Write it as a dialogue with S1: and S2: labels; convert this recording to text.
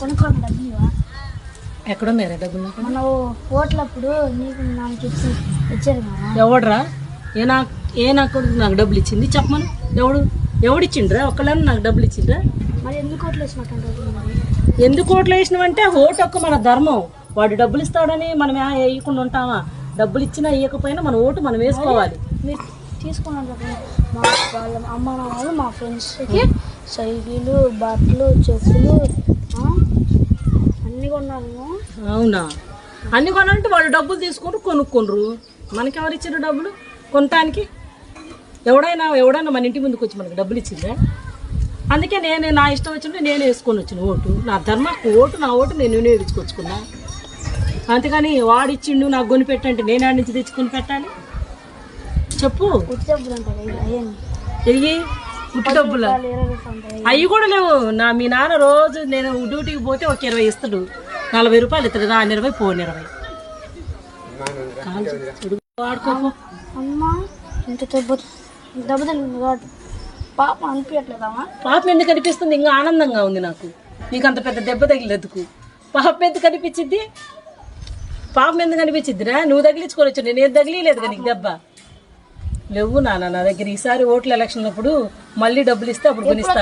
S1: కొనుక్కోండి డబ్బులు
S2: నాకు?
S1: మన ఓట్లప్పుడు నీకు నాకు ఇచ్చారు
S2: ఎవడ్రా? ఏ నా ఏ నాకు నాకు డబ్బులు ఇచ్చింది? చెప్పమను. ఎవడు? ఎవడిచ్చిండ్రా ఒక్కళ్ళని నాకు డబ్బులు ఇచ్చిండ్రా?
S1: మరి ఎందుకు ఓట్లు వేసినట్టు
S2: ఎందుకు ఓట్లు వేసినామంటే ఓటు ఒక్క మన ధర్మం. వాడు డబ్బులు ఇస్తాడని మనం వేయకుండా ఉంటామా? డబ్బులు ఇచ్చినా ఇవ్వకపోయినా మన ఓటు మనం వేసుకోవాలి.
S1: కదా మా వాళ్ళ అమ్మ నాన్నలు మా ఫ్రెండ్స్కి సైకిళ్ళు బట్టలు చెప్పులు అన్నీ కొన్నాము
S2: అవునా? అన్ని కొనంటే వాళ్ళు డబ్బులు తీసుకొని కొనుక్కొనరు మనకెవరు ఇచ్చారు డబ్బులు? కొనటానికి? ఎవడైనా ఎవడైనా మన ఇంటి ముందుకు వచ్చి మనకి డబ్బులు ఇచ్చిందా అందుకే నేను నా ఇష్టం వచ్చినట్టు నేను వేసుకొని వచ్చిన ఓటు. నా ధర్మ ఓటు నా ఓటు నేను వినియోగించుకొచ్చుకున్నా అంతేగాని వాడిచ్చిండు నాకు కొని పెట్టంటే నేను ఆడి నుంచి తెచ్చుకొని పెట్టాలి. చెప్పు.
S1: ఉత్తి
S2: ఉట్టి డబ్బులు. అవి కూడా లేవు. నా మీ నాన్న రోజు నేను డ్యూటీకి పోతే ఒక ఇరవై ఇస్తాడు. నలభై రూపాయలు ఇస్తాడు. నా ఇరవై పోని ఇరవై. వాడుకోపో
S1: పాప అనిపించట్లేదమ్మా.
S2: పాపం ఎందుకు అనిపిస్తుంది? ఇంకా ఆనందంగా ఉంది నాకు. నీకు అంత పెద్ద దెబ్బ తగిలేదుకు. పాపం ఎందుకు అనిపించింది పాపం ఎందుకు అనిపించిద్దిరా? నువ్వు తగిలించుకొని వచ్చి నేను తగిలేదు నీకు దెబ్బ. లేవు నాన్న నా దగ్గర ఈసారి ఓట్ల ఎలక్షన్ అప్పుడు మళ్ళీ డబ్బులు ఇస్తే అప్పుడు కొనిస్తాను.